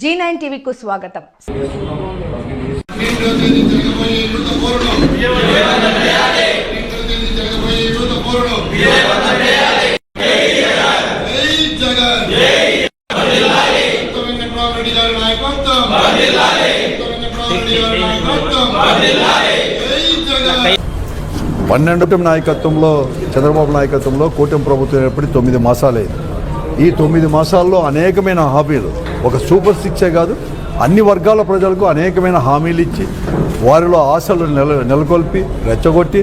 G nine టీవీకు స్వాగతం. పన్నెండు నాయకత్వంలో చంద్రబాబు నాయకత్వంలో కూటమి ప్రభుత్వం ఏర్పడి తొమ్మిది మాసాలైంది. ఈ తొమ్మిది మాసాల్లో అనేకమైన హామీలు. ఒక సూపర్ సిక్సే కాదు అన్ని వర్గాల ప్రజలకు అనేకమైన హామీలు ఇచ్చి వారిలో ఆశలు నెల నెలకొల్పి రెచ్చగొట్టి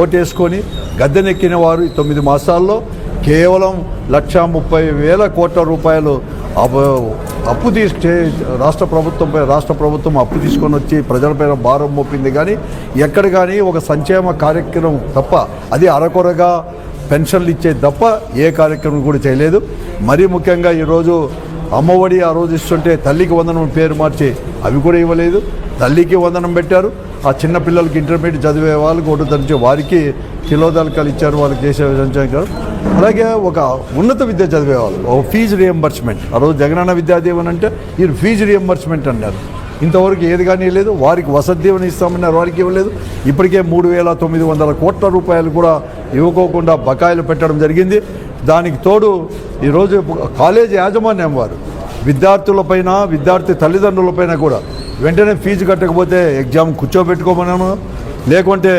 ఓటేసుకొని గద్దెనెక్కిన వారు ఈ తొమ్మిది మాసాల్లో కేవలం లక్ష ముప్పై వేల కోట్ల రూపాయలు అప్పు అప్పు తీసుకే రాష్ట్ర ప్రభుత్వంపై రాష్ట్ర ప్రభుత్వం అప్పు తీసుకొని వచ్చి ప్రజలపైన భారం మోపింది. కానీ ఎక్కడ కానీ ఒక సంక్షేమ కార్యక్రమం తప్ప అది అరకొరగా పెన్షన్లు ఇచ్చే తప్ప ఏ కార్యక్రమం కూడా చేయలేదు. మరీ ముఖ్యంగా ఈరోజు అమ్మఒడి ఆ రోజు ఇస్తుంటే తల్లికి వందనం పేరు మార్చి అవి కూడా ఇవ్వలేదు. తల్లికి వందనం పెట్టారు. ఆ చిన్నపిల్లలకి ఇంటర్మీడియట్ చదివే వాళ్ళకి ఒకటి తరచు వారికి కిలోదలకాలు ఇచ్చారు వాళ్ళకి చేసే సంచారు అలాగే ఒక ఉన్నత విద్య చదివేవాళ్ళు ఒక ఫీజు రియంబర్స్మెంట్ ఆ రోజు జగనన్న విద్యాదీవన్ అంటే ఈ ఫీజు రియంబర్స్మెంట్ అన్నారు. ఇంతవరకు ఏది కానీ లేదు వారికి వసతి దీవెన ఇస్తామన్నారు వారికి ఇవ్వలేదు ఇప్పటికే మూడు వేల తొమ్మిది వందల కోట్ల రూపాయలు కూడా ఇవ్వకోకుండా బకాయిలు పెట్టడం జరిగింది. దానికి తోడు ఈరోజు కాలేజీ యాజమాన్యం వారు విద్యార్థులపైన విద్యార్థి తల్లిదండ్రులపైన కూడా వెంటనే ఫీజు కట్టకపోతే ఎగ్జామ్ కూర్చోబెట్టుకోమన్నాను. లేకుంటే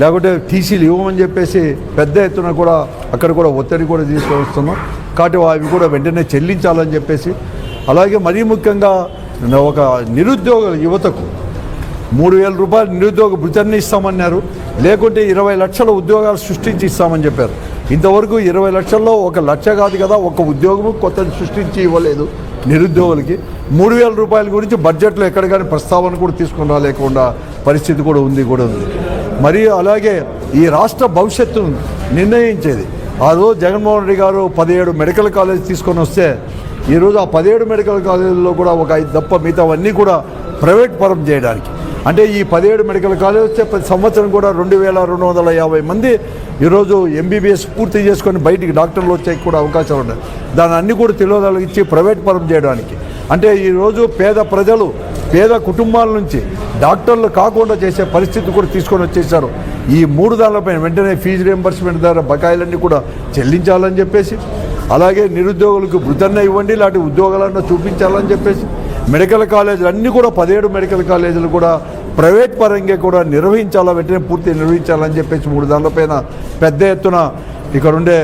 లేకుంటే టీసీలు ఇవ్వమని చెప్పేసి పెద్ద ఎత్తున కూడా అక్కడ కూడా ఒత్తిడి కూడా తీసుకొస్తున్నాం. కాబట్టి అవి కూడా వెంటనే చెల్లించాలని చెప్పేసి అలాగే మరీ ముఖ్యంగా ఒక నిరుద్యోగ యువతకు మూడు వేల రూపాయలు నిరుద్యోగ భృతాన్ని ఇస్తామన్నారు. లేకుంటే ఇరవై లక్షల ఉద్యోగాలు సృష్టించి ఇస్తామని చెప్పారు. ఇంతవరకు ఇరవై లక్షల్లో ఒక లక్ష కాదు కదా ఒక ఉద్యోగము కొత్తది సృష్టించి ఇవ్వలేదు నిరుద్యోగులకి. మూడు వేల రూపాయల గురించి బడ్జెట్లో ఎక్కడ కానీ ప్రస్తావన కూడా తీసుకుని రాలేకుండా పరిస్థితి కూడా ఉంది కూడా ఉంది. మరియు అలాగే ఈ రాష్ట్ర భవిష్యత్తును నిర్ణయించేది. ఆ రోజు జగన్మోహన్ రెడ్డి గారు పదిహేడు మెడికల్ కాలేజ్ తీసుకొని వస్తే ఈరోజు ఆ పదిహేడు మెడికల్ కాలేజీల్లో కూడా ఒక ఐదు తప్ప మిగతావన్నీ కూడా ప్రైవేట్ పరం చేయడానికి. అంటే ఈ పదిహేడు మెడికల్ కాలేజ్ వచ్చే ప్రతి సంవత్సరం కూడా రెండు వేల రెండు వందల యాభై మంది ఈరోజు ఎంబీబీఎస్ పూర్తి చేసుకొని బయటికి డాక్టర్లు వచ్చే కూడా అవకాశాలు ఉన్నాయి. దాని అన్ని కూడా తెలియదలకు ఇచ్చి ప్రైవేట్ పరం చేయడానికి. అంటే ఈరోజు పేద ప్రజలు పేద కుటుంబాల నుంచి డాక్టర్లు కాకుండా చేసే పరిస్థితి కూడా తీసుకొని వచ్చేసారు. ఈ మూడు దానిపైన వెంటనే ఫీజు రియంబర్స్మెంట్ ద్వారా బకాయిలన్నీ కూడా చెల్లించాలని చెప్పేసి అలాగే నిరుద్యోగులకు వృద్ధన్న ఇవ్వండి ఇలాంటి ఉద్యోగాలన్నా చూపించాలని చెప్పేసి మెడికల్ కాలేజీలు అన్నీ కూడా పదిహేడు మెడికల్ కాలేజీలు కూడా ప్రైవేట్ పరంగా కూడా నిర్వహించాలా వెంటనే పూర్తి నిర్వహించాలని చెప్పేసి మూడు దానిలపైన పెద్ద ఎత్తున ఇక్కడ ఉండే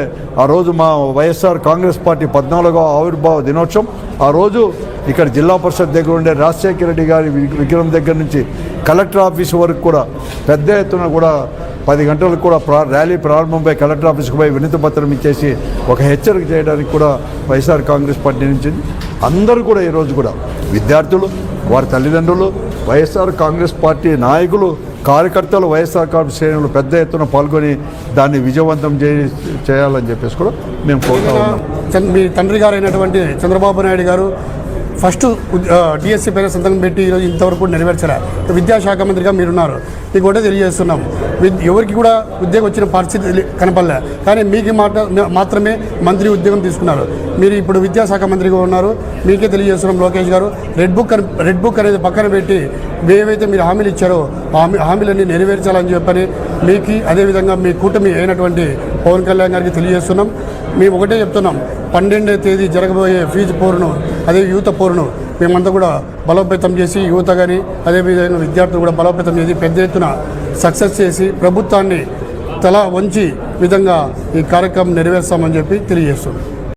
ఆ రోజు మా వైఎస్ఆర్ కాంగ్రెస్ పార్టీ పద్నాలుగో ఆవిర్భావ దినోత్సవం. ఆ రోజు ఇక్కడ జిల్లా పరిషత్ దగ్గర ఉండే రాజశేఖర రెడ్డి గారి విగ్రహం దగ్గర నుంచి కలెక్టర్ ఆఫీస్ వరకు కూడా పెద్ద ఎత్తున కూడా పది గంటలకు కూడా ప్రా ర్యాలీ ప్రారంభంపై కలెక్టర్ ఆఫీస్కి పోయి వినతి పత్రం ఇచ్చేసి ఒక హెచ్చరిక చేయడానికి కూడా వైఎస్ఆర్ కాంగ్రెస్ పార్టీ నుంచి అందరూ కూడా ఈరోజు కూడా విద్యార్థులు వారి తల్లిదండ్రులు వైఎస్ఆర్ కాంగ్రెస్ పార్టీ నాయకులు కార్యకర్తలు వైఎస్ఆర్ కాంగ్రెస్ శ్రేణులు పెద్ద ఎత్తున పాల్గొని దాన్ని విజయవంతం చేయ చేయాలని చెప్పేసి కూడా మేము కోరుతా ఉన్నాం. మీ తండ్రి గారు అయినటువంటి చంద్రబాబు నాయుడు గారు ఫస్ట్ డిఎస్సీ పేరు సంతకం పెట్టి ఈరోజు ఇంతవరకు కూడా నెరవేర్చలే. విద్యాశాఖ మంత్రిగా మీరున్నారు. మీకు కూడా తెలియజేస్తున్నాం. విద్- ఎవరికి కూడా ఉద్యోగం వచ్చిన పరిస్థితి కనపడలే. కానీ మీకు మాట మాత్రమే మంత్రి ఉద్యోగం తీసుకున్నారు. మీరు ఇప్పుడు విద్యాశాఖ మంత్రిగా ఉన్నారు. మీకే తెలియజేస్తున్నాం లోకేష్ గారు. రెడ్ బుక్ రెడ్ బుక్ అనేది పక్కన పెట్టి ఏవైతే మీరు హామీలు ఇచ్చారో హామీ హామీలన్నీ నెరవేర్చాలని చెప్పని మీకు అదేవిధంగా మీ కూటమి అయినటువంటి పవన్ కళ్యాణ్ గారికి తెలియజేస్తున్నాం. మేము ఒకటే చెప్తున్నాం. పన్నెండవ తేదీ జరగబోయే ఫీజు పోరును అదే యువత పోరును మేమంతా కూడా బలోపేతం చేసి యువత కానీ అదేవిధంగా విద్యార్థులు కూడా బలోపేతం చేసి పెద్ద ఎత్తున సక్సెస్ చేసి ప్రభుత్వాన్ని తల వంచి విధంగా ఈ కార్యక్రమం నెరవేర్స్తామని చెప్పి తెలియజేస్తున్నాం.